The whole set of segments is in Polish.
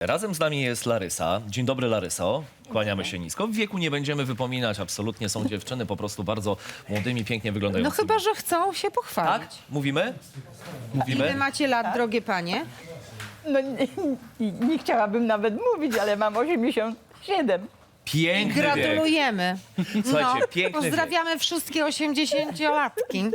Razem z nami jest Larysa. Dzień dobry, Laryso. Kłaniamy się nisko. W wieku nie będziemy wypominać, absolutnie są dziewczyny po prostu bardzo młodymi, pięknie No wyglądającymi. chyba, że chcą się Tak? pochwalić. Mówimy? Ile Mówimy? macie lat, drogie panie? No nie, nie, nie chciałabym nawet mówić, ale mam 87. Piękny wiek. Gratulujemy. Słuchajcie, piękny Pozdrawiamy wszystkie 80-latki.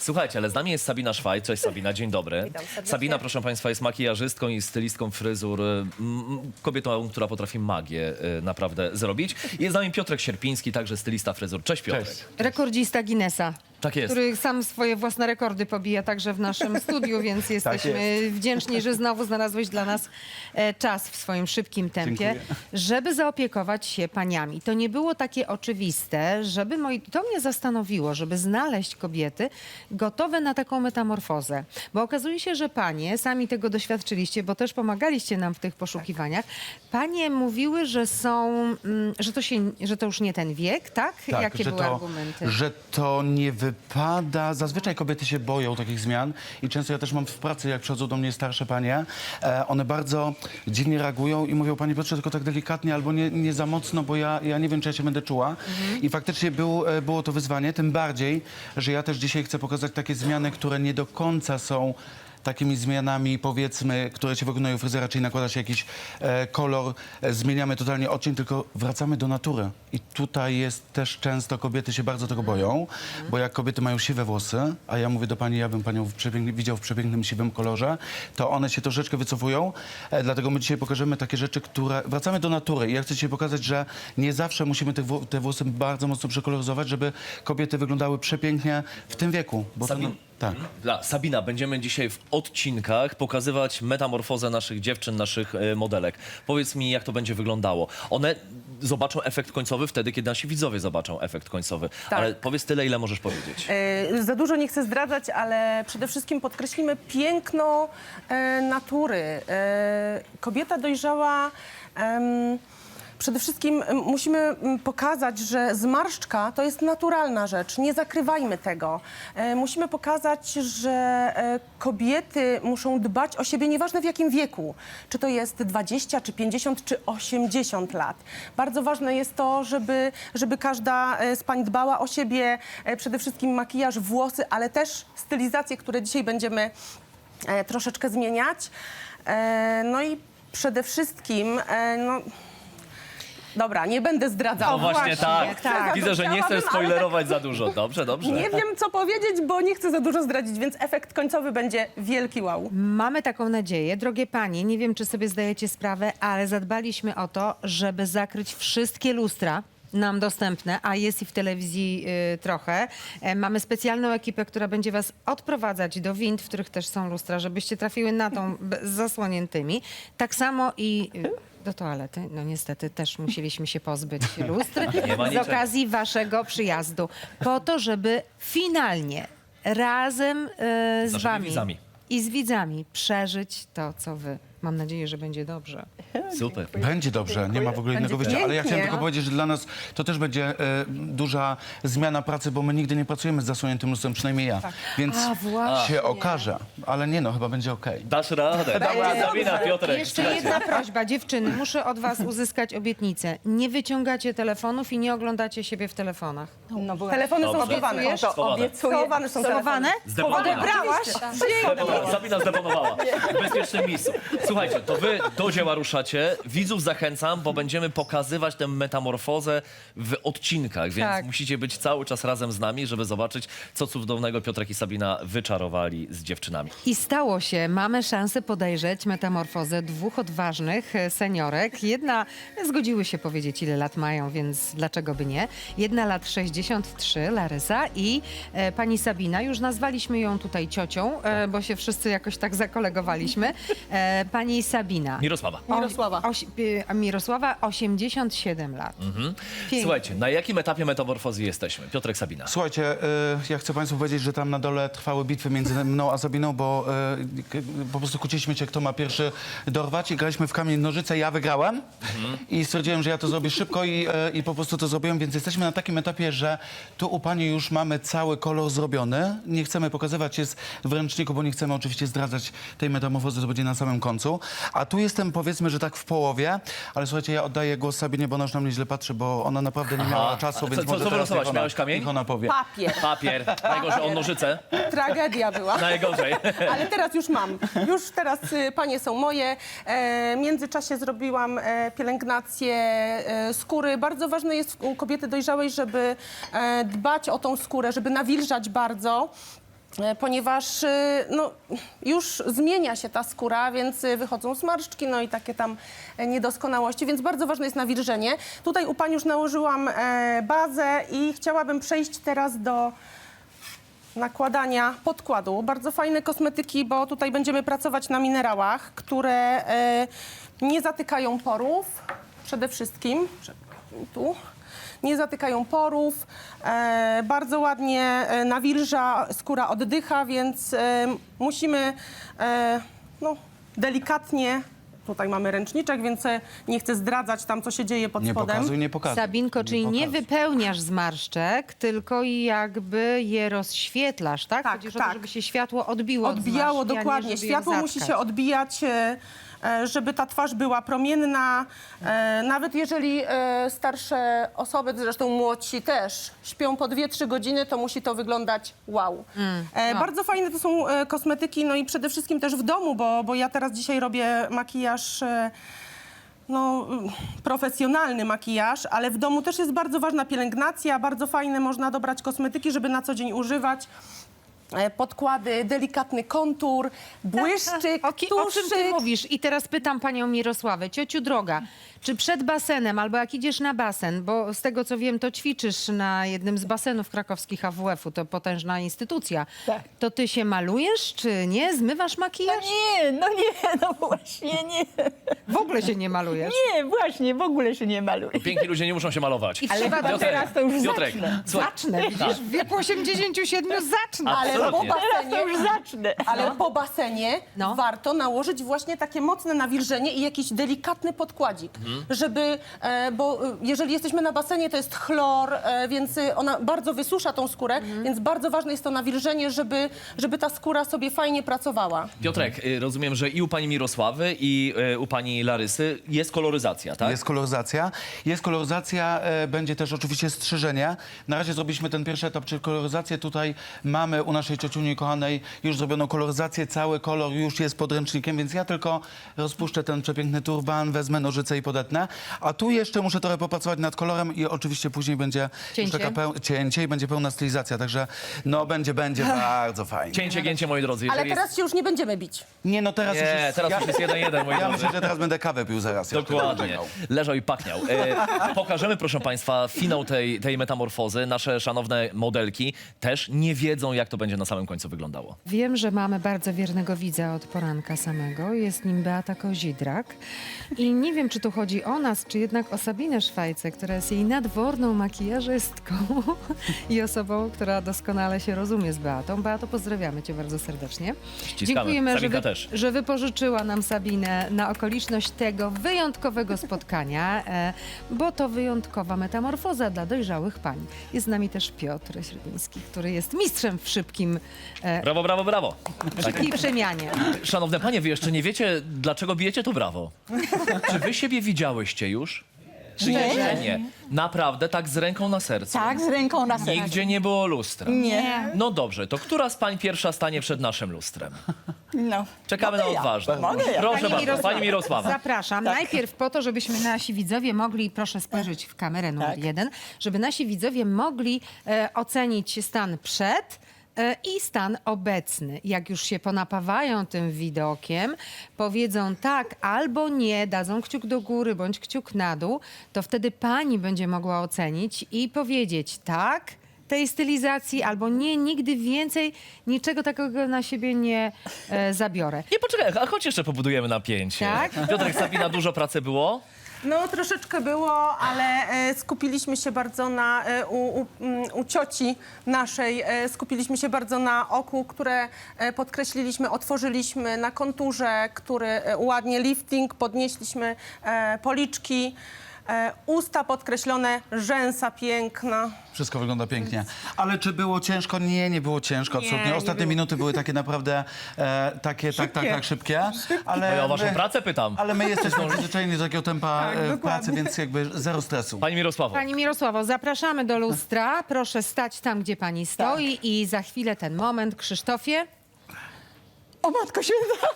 Słuchajcie, ale z nami jest Sabina Szwaj. Cześć Sabina, dzień dobry. Witam serdecznie. Sabina, proszę Państwa, jest makijażystką i stylistką fryzur. y, m, Kobietą, która potrafi magię y, naprawdę zrobić. Jest z nami Piotrek Sierpiński, także stylista fryzur. Cześć Piotrek. Cześć. Rekordzista Guinnessa. Tak jest. Który sam swoje własne rekordy pobija także w naszym studiu, więc jesteśmy wdzięczni, że znowu znalazłeś dla nas e, czas w swoim szybkim tempie, Dziękuję. żeby zaopiekować się paniami. To nie było takie oczywiste, żeby moi... to mnie zastanowiło, żeby znaleźć kobiety gotowe na taką metamorfozę. Bo okazuje się, że panie, sami tego doświadczyliście, bo też pomagaliście nam w tych poszukiwaniach, panie mówiły, że są, mm, że to, się, że to już nie ten wiek, tak? Jakie że były argumenty? Że to nie wypada. Zazwyczaj kobiety się boją takich zmian i często ja też mam w pracy, jak przychodzą do mnie starsze panie, e, one bardzo dziwnie reagują i mówią, panie Piotrze, tylko tak delikatnie albo nie, nie za mocno, bo ja, ja nie wiem, czy ja się będę czuła. I faktycznie był, e, było to wyzwanie, tym bardziej, że ja też dzisiaj chcę pokazać takie zmiany, które nie do końca są takimi zmianami, powiedzmy, które się wykonują fryzjera, czyli nakłada się jakiś e, kolor, e, zmieniamy totalnie odcień, tylko wracamy do natury. I tutaj jest też często, kobiety się bardzo tego boją, bo jak kobiety mają siwe włosy, a ja mówię do pani, ja bym panią w widział w przepięknym siwym kolorze, to one się troszeczkę wycofują, e, dlatego my dzisiaj pokażemy takie rzeczy, które... Wracamy do natury i ja chcę dzisiaj pokazać, że nie zawsze musimy te, wło- te włosy bardzo mocno przekoloryzować, żeby kobiety wyglądały przepięknie w tym wieku. Bo to, tak. Dla Sabina, będziemy dzisiaj w odcinkach pokazywać metamorfozę naszych dziewczyn, naszych e, modelek. Powiedz mi, jak to będzie wyglądało. One zobaczą efekt końcowy wtedy, kiedy nasi widzowie zobaczą efekt końcowy. Tak. Ale powiedz tyle, ile możesz powiedzieć. E, Za dużo nie chcę zdradzać, ale przede wszystkim podkreślimy piękno e, natury. E, kobieta dojrzała. em, Przede wszystkim musimy pokazać, że zmarszczka to jest naturalna rzecz. Nie zakrywajmy tego. E, musimy pokazać, że e, kobiety muszą dbać o siebie, nieważne w jakim wieku. Czy to jest 20, czy 50, czy 80 lat. Bardzo ważne jest to, żeby, żeby każda e, z pań dbała o siebie. Przede wszystkim makijaż, włosy, ale też stylizacje, które dzisiaj będziemy troszeczkę zmieniać. No i przede wszystkim, no... Dobra, nie będę zdradzała. No właśnie, tak. tak. Widzę, że nie Chciałabym, ale spoilerować za dużo. Dobrze, dobrze. Nie wiem, co powiedzieć, bo nie chcę za dużo zdradzić, więc efekt końcowy będzie wielki wow. Mamy taką nadzieję. Drogie panie, nie wiem, czy sobie zdajecie sprawę, ale zadbaliśmy o to, żeby zakryć wszystkie lustra nam dostępne, a jest i w telewizji y, trochę. E, mamy specjalną ekipę, która będzie was odprowadzać do wind, w których też są lustra, żebyście trafiły na tą b- z zasłoniętymi. Tak samo i... y, do toalety. No niestety też musieliśmy się pozbyć lustr Nie ma z niczego. okazji waszego przyjazdu. Po to, żeby finalnie razem y, z, Z naszymi wami widzami. i z widzami przeżyć to, co wy. Mam nadzieję, że będzie dobrze. Super. Będzie dobrze, nie ma w ogóle innego Będzie wyjścia. Ale ja pięknie. chciałem tylko powiedzieć, że dla nas to też będzie e, duża zmiana pracy, bo my nigdy nie pracujemy z zasłoniętym lustrem, przynajmniej ja. Więc A, właśnie. się okaże. Ale nie no, chyba będzie okej. Dasz radę. Dobra, Sabina, Piotrek. Jeszcze słuchajcie. jedna prośba, dziewczyny, muszę od was uzyskać obietnicę. Nie wyciągacie telefonów i nie oglądacie siebie w telefonach. No bo Telefony są Dobrze. schowane. Obiecujesz? To Schowane. obiecuję. Schowane są Schowane? Zdeponowane. Odebrałaś? Zdeponowała. Sabina zdeponowała. W bezpiecznym miejscu. Słuchajcie, to wy do dzieła ruszacie. Widzów zachęcam, bo będziemy pokazywać tę metamorfozę w odcinkach, więc Tak. musicie być cały czas razem z nami, żeby zobaczyć, co cudownego Piotrek i Sabina wyczarowali z dziewczynami. I stało się. Mamy szansę podejrzeć metamorfozę dwóch odważnych e, seniorek. Jedna zgodziły się powiedzieć, ile lat mają, więc dlaczego by nie. Jedna lat 63, Larysa i e, pani Sabina. Już nazwaliśmy ją tutaj ciocią, e, bo się wszyscy jakoś tak zakolegowaliśmy. E, pani Sabina. Mirosława. Mirosława. Oś, e, Mirosława, 87 lat. Pięknie. Słuchajcie, na jakim etapie metamorfozy jesteśmy? Piotrek, Sabina. Słuchajcie, e, ja chcę Państwu powiedzieć, że tam na dole trwały bitwy między mną a Sabiną, bo e, k- po prostu kłóciliśmy się, kto ma pierwszy dorwać i graliśmy w kamień nożyce, ja wygrałem i stwierdziłem, że ja to zrobię szybko i, e, i po prostu to zrobiłem, więc jesteśmy na takim etapie, że tu u Pani już mamy cały kolor zrobiony. Nie chcemy pokazywać jest w ręczniku, bo nie chcemy oczywiście zdradzać tej metamorfozy, to będzie na samym końcu. Czasu, a tu jestem powiedzmy, że tak w połowie, ale słuchajcie, ja oddaję głos Sabinie, bo ona już na mnie źle patrzy, bo ona naprawdę nie miała czasu, więc co- może co teraz wylosować? niech ona, Miałeś kamień? niech ona powie. Papier. Papier. Najgorzej on nożyce. Tragedia była. Najgorzej. Ale teraz już mam. Już teraz y, panie są moje. E, w międzyczasie zrobiłam e, pielęgnację e, skóry. Bardzo ważne jest u kobiety dojrzałej, żeby e, dbać o tą skórę, żeby nawilżać bardzo. E, Ponieważ y, no, już zmienia się ta skóra, więc y, wychodzą zmarszczki, no i takie tam e, niedoskonałości, więc bardzo ważne jest nawilżenie. Tutaj u pani już nałożyłam e, bazę i chciałabym przejść teraz do nakładania podkładu. Bardzo fajne kosmetyki, bo tutaj będziemy pracować na minerałach, które e, nie zatykają porów. Przede wszystkim tu. Nie zatykają porów, e, bardzo ładnie e, nawilża, skóra oddycha, więc e, musimy e, no, delikatnie, tutaj mamy ręczniczek, więc e, nie chcę zdradzać tam, co się dzieje pod Nie spodem. pokazuj, nie pokazuj. Sabinko, czyli nie pokazuj. wypełniasz zmarszczek, tylko jakby je rozświetlasz, tak? Tak, Chodzi o to, tak. żeby się światło odbiło od Odbijało zmarszczki, a nie dokładnie. żeby Światło musi zatkać. się odbijać, e, e, żeby ta twarz była promienna. E, Nawet jeżeli e, starsze osoby, zresztą młodsi też, śpią po 2-3 godziny, to musi to wyglądać wow. E, Bardzo fajne to są e, kosmetyki, no i przede wszystkim też w domu, bo, bo ja teraz dzisiaj robię makijaż. e, no, mm, profesjonalny makijaż, ale w domu też jest bardzo ważna pielęgnacja, bardzo fajne można dobrać kosmetyki, żeby na co dzień używać. E, Podkłady, delikatny kontur, błyszczyk, O, ki- o czym ty mówisz? I teraz pytam panią Mirosławę. Ciociu droga, czy przed basenem albo jak idziesz na basen, bo z tego co wiem, to ćwiczysz na jednym z basenów krakowskich AWF-u, to potężna instytucja. Tak. To ty się malujesz, czy nie? Zmywasz No makijaż? nie, no nie, no właśnie nie. W ogóle się nie malujesz. Nie, właśnie, w ogóle się nie maluję. Piękni ludzie nie muszą się malować. I Ale trzeba chyba to teraz to już Piotrek, zacznę. słuchaj, Zacznę, widzisz? W wieku 87 zacznę. Ale po. Teraz to basenie, już zacznę. ale po basenie No. warto nałożyć właśnie takie mocne nawilżenie i jakiś delikatny podkładzik, Mhm. żeby, e, bo e, jeżeli jesteśmy na basenie, to jest chlor, e, więc e, ona bardzo wysusza tą skórę, Mhm. więc bardzo ważne jest to nawilżenie, żeby, żeby ta skóra sobie fajnie pracowała. Piotrek, y, rozumiem, że i u pani Mirosławy, i y, u pani Larysy jest koloryzacja, tak? Jest koloryzacja. Jest koloryzacja, e, będzie też oczywiście strzyżenie. Na razie zrobiliśmy ten pierwszy etap, czyli koloryzację. Tutaj mamy u naszej ciociuni kochanej już zrobioną koloryzację. Cały kolor już jest podręcznikiem, więc ja tylko rozpuszczę ten przepiękny turban, wezmę nożyce i podetnę. A tu jeszcze muszę trochę popracować nad kolorem i oczywiście później będzie Cięcie? taka peł- cięcie i będzie pełna stylizacja. Także no będzie, będzie bardzo fajnie. Cięcie, gięcie, moi drodzy. Ale jeżeli teraz się już nie będziemy bić. Nie, no teraz już Nie, jest... teraz ja, już jest jeden jeden, moi ja drodzy. myślę, że teraz będę kawę pił zaraz. Dokładnie. czekał. Leżał i pachniał. E, pokażemy, proszę Państwa, finał tej, tej metamorfozy. Nasze szanowne modelki też nie wiedzą, jak to będzie na samym końcu wyglądało. Wiem, że mamy bardzo wiernego widza od poranka samego. Jest nim Beata Kozidrak. I nie wiem, czy tu chodzi o nas, czy jednak o Sabinę Szwajcę, która jest jej nadworną makijażystką i osobą, która doskonale się rozumie z Beatą. Beato, pozdrawiamy cię bardzo serdecznie. Ściskamy. Dziękujemy, że, Sabinka wy, też. że wypożyczyła nam Sabinę na okoliczność tego wyjątkowego spotkania, e, bo to wyjątkowa metamorfoza dla dojrzałych pań. Jest z nami też Piotr Średniński, który jest mistrzem w szybkim, e, Brawo, brawo, brawo. szybkiej przemianie. Szanowne Panie, wy jeszcze nie wiecie, dlaczego bijecie to brawo. Czy wy siebie widziałyście już? Czy Nie. jeszcze nie? Naprawdę, tak z ręką na sercu? Tak, z ręką na sercu. Nigdzie nie było lustra. Nie. No dobrze, to która z pań pierwsza stanie przed naszym lustrem? No. Czekamy Mogę na ja. odważną. Mogę ja. Proszę bardzo, pani Mirosława. Zapraszam. Najpierw po to, żebyśmy nasi widzowie mogli, proszę spojrzeć w kamerę numer Tak. jeden, żeby nasi widzowie mogli e, ocenić stan przed e, i stan obecny. Jak już się ponapawają tym widokiem, powiedzą tak albo nie, dadzą kciuk do góry bądź kciuk na dół, to wtedy pani będzie mogła ocenić i powiedzieć tak tej stylizacji albo nie, nigdy więcej niczego takiego na siebie nie e, zabiorę. Nie, poczekaj, a chodź jeszcze pobudujemy napięcie. Tak? Piotrek Sabina, dużo pracy było? No troszeczkę było, ale e, skupiliśmy się bardzo na, e, u, u, mm, u cioci naszej, e, skupiliśmy się bardzo na oku, które podkreśliliśmy, otworzyliśmy, na konturze, który ładnie lifting, podnieśliśmy policzki. E, usta podkreślone, rzęsa piękna. Wszystko wygląda pięknie. Ale czy było ciężko? Nie, nie było ciężko, absolutnie. nie Ostatnie było. minuty były takie naprawdę e, takie, tak, tak, tak, szybkie. Ale No ja o waszą my, pracę pytam. ale my jesteśmy przyzwyczajeni do takiego tempa Tak, e, dokładnie. pracy, więc jakby zero stresu. Pani Mirosławo, Pani Mirosławo, zapraszamy do lustra. Proszę stać tam, gdzie pani stoi i za chwilę ten moment. Krzysztofie, O Matko Święta,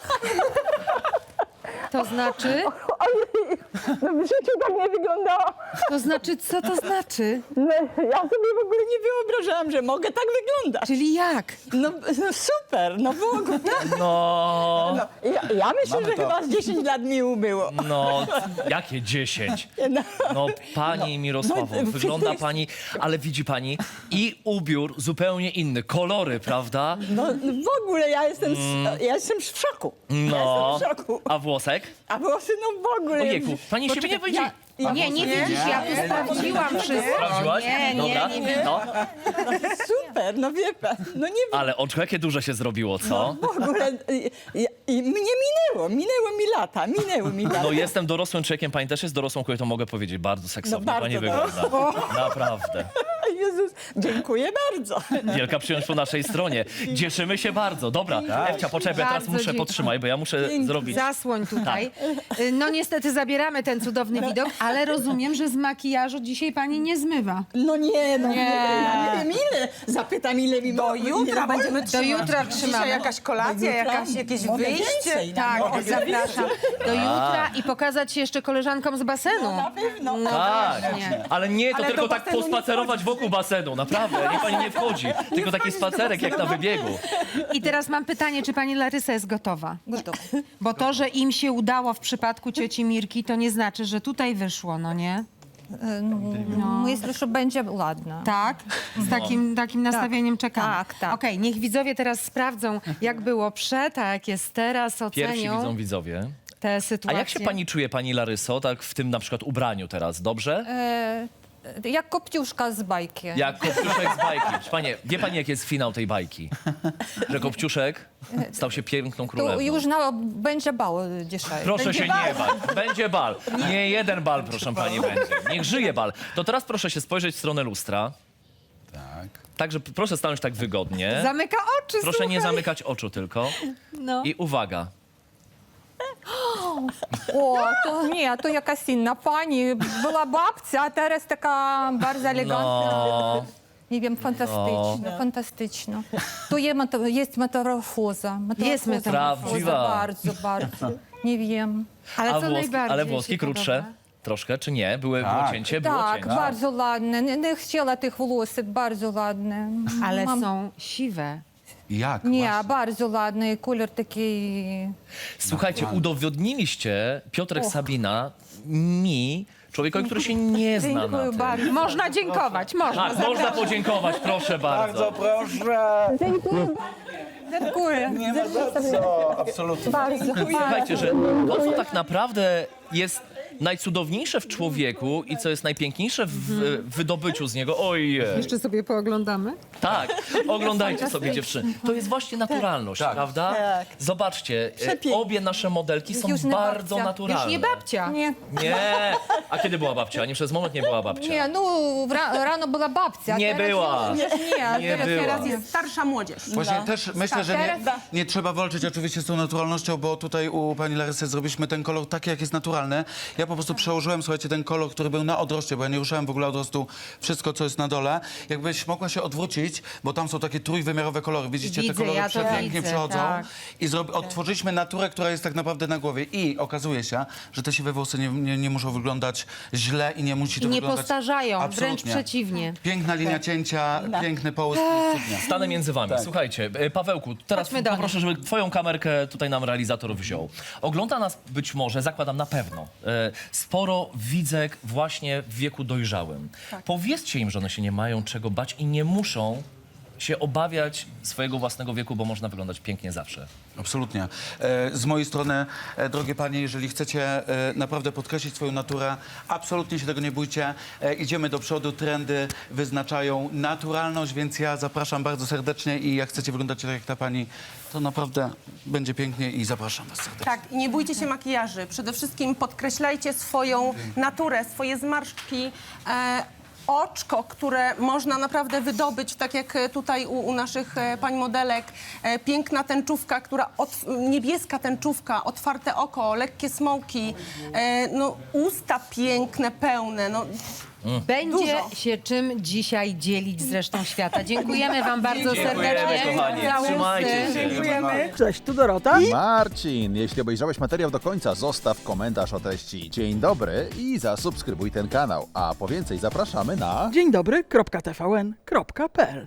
to znaczy, ojej, no w życiu tak nie wyglądało. to znaczy, co to znaczy? No, ja sobie w ogóle nie wyobrażałam, że mogę tak wyglądać. Czyli jak? No, no super, no w ogóle. no, No, ja, ja myślę, Mamy że to. chyba z 10 lat mi ubyło. no, jakie 10? No. No, pani Mirosławo, No, wygląda przecież- pani, ale widzi pani i ubiór zupełnie inny, kolory, prawda? No w ogóle ja jestem, Mm. ja jestem w szoku. No, Ja jestem w szoku. a włosek? A włosy no w ogóle. Ojejku, pani widzi. Ja, Nie, nie widzisz, ja tu sprawdziłam wszystko. Sprawdziłaś? Nie, nie, Dobra. nie, nie. No, super, no wie pan, no nie ale oczko jakie duże się zrobiło, co? w ogóle. I, i, I mnie minęło, minęły mi lata, minęły mi lata. No jestem dorosłym człowiekiem, pani też jest dorosłą kobietą, mogę powiedzieć, bardzo seksownie No, bardzo pani wygląda. Naprawdę. Jezus, dziękuję bardzo. Wielka przyjąć po naszej stronie. Cieszymy się bardzo. Dobra, Ewcia, poczekaj, ja teraz Bardzo muszę dziękuję. potrzymaj, bo ja muszę zrobić... Zasłoń tutaj. Y, No niestety zabieramy ten cudowny widok, ale rozumiem, że z makijażu dzisiaj pani nie zmywa. No nie, no nie. Ja nie wiem ile. Zapytam ile mi Do jutra będziemy Do trzymać. jutra Dzisiaj trzymamy. jakaś kolacja, jakaś, jakieś Mogę wyjście. więcej, Tak, Mogę zapraszam do jutra i pokazać się jeszcze koleżankom z basenu. Na pewno. No Tak, właśnie. ale nie to Ale tylko do tak basenu nie pospacerować wokół basenu, naprawdę, niech pani nie wchodzi. Tylko taki spacerek jak na wybiegu. I teraz mam pytanie, czy pani Larysa jest gotowa? Gotowa. Bo to, że im się udało w przypadku cioci Mirki, to nie znaczy, że tutaj wyszło, no nie? Myślę, że będzie ładna. Tak? Z takim, takim nastawieniem czekamy. tak, tak. Okej, niech widzowie teraz sprawdzą, jak było przed, a jak jest teraz, Pierwsi ocenią widzą widzowie. te A sytuacje. jak się pani czuje, pani Laryso, tak w tym na przykład ubraniu teraz, dobrze? E, jak kopciuszka z bajki. Jak Kopciuszek z bajki. Proszę Panie, wie pani, jaki jest finał tej bajki? Że Kopciuszek stał się piękną To królewną. już na, będzie bał dzisiaj. Proszę się nie bać. Będzie bal. Nie jeden bal, proszę pani, będzie. Niech żyje bal. To teraz proszę się spojrzeć w stronę lustra. Tak. Także p- proszę stanąć tak wygodnie. Zamyka oczy, Proszę nie słuchaj. zamykać oczu tylko. No. I uwaga. O, to nie, to jakaś inna pani. Była babcia, a teraz taka bardzo elegancka. No, Nie wiem, fantastyczna, fantastyczna. To je, meto- jest metamorfoza. Jest metamorfoza. Prawdziwa. Bardzo, bardzo. Nie wiem. Ale a co włoski, najbardziej ale włoski się krótsze? podoba? Troszkę, czy nie? Były, było Tak. cięcie? Było Tak, cięcie. bardzo ładne. Nie, nie chciała tych włosów, bardzo ładne. Ale Mam- są siwe. Jak? Nie, Właśnie. bardzo ładny, kolor taki... Słuchajcie, udowodniliście, Piotrek Sabina, mi, człowiekowi, który się nie zna na Dziękuję tym. bardzo. Można dziękować, można. Tak, można podziękować, proszę bardzo. proszę. Dziękuję. Nie ma za co. Absolutnie. Bardzo. Słuchajcie, że to, co tak naprawdę jest najcudowniejsze w człowieku i co jest najpiękniejsze w w wydobyciu z niego, ojej, Jeszcze sobie pooglądamy. tak, oglądajcie sobie dziewczyny, to jest właśnie naturalność, Tak. prawda? Tak. Zobaczcie, e, Przepięknie. obie nasze modelki są Już nie bardzo babcia. naturalne. Już nie babcia. Nie, Nie, a kiedy była babcia? Ani przez moment nie była babcia. nie, no ra, rano była babcia. a Nie teraz była. Już, już nie, Nie teraz, była. teraz Jest starsza młodzież. Właśnie też myślę, że nie, teraz- nie trzeba walczyć oczywiście z tą naturalnością, bo tutaj u pani Larysy zrobiliśmy ten kolor taki, jak jest naturalny. Ja po prostu przełożyłem, słuchajcie, ten kolor, który był na odroście, bo ja nie ruszałem w ogóle odrostu, wszystko, co jest na dole. Jakbyś mogła się odwrócić, bo tam są takie trójwymiarowe kolory. Widzicie, Widzę, te kolory ja to przepięknie widzę, przechodzą. tak. I odtworzyliśmy naturę, która jest tak naprawdę na głowie. I okazuje się, że te siwe włosy nie, nie, nie muszą wyglądać źle i nie musi to I nie wyglądać... postarzają, wręcz Absolutnie. przeciwnie. Piękna linia cięcia, piękny połysk, cudnie. Stanę między wami. Słuchajcie, e, Pawełku, teraz Chodźmy do poproszę, żeby twoją kamerkę tutaj nam realizator wziął. Ogląda nas być może, zakładam na pewno, e, sporo widzek właśnie w wieku dojrzałym. Powiedzcie im, że one się nie mają czego bać i nie muszą się obawiać swojego własnego wieku, bo można wyglądać pięknie zawsze. Absolutnie. E, Z mojej strony, e, drogie panie, jeżeli chcecie e, naprawdę podkreślić swoją naturę, absolutnie się tego nie bójcie. E, Idziemy do przodu, trendy wyznaczają naturalność, więc ja zapraszam bardzo serdecznie i jak chcecie wyglądać tak jak ta pani, to naprawdę będzie pięknie i zapraszam was serdecznie. Tak, i nie bójcie się makijaży. Przede wszystkim podkreślajcie swoją naturę, swoje zmarszczki. E, Oczko, które można naprawdę wydobyć, tak jak e, tutaj u, u naszych e, pań modelek. E, piękna tęczówka, która niebieska tęczówka, otwarte oko, lekkie smoki, no, usta piękne, pełne. No, Będzie Dużo. się czym dzisiaj dzielić z resztą świata. Dziękujemy wam bardzo Dziękujemy, serdecznie. kochani. Całusy. Trzymajcie się. Cześć, tu Dorota. Marcin, jeśli obejrzałeś materiał do końca, zostaw komentarz o treści. Dzień dobry i zasubskrybuj ten kanał. A po więcej zapraszamy na... Dzień dobry, kropka TVN, kropka PL.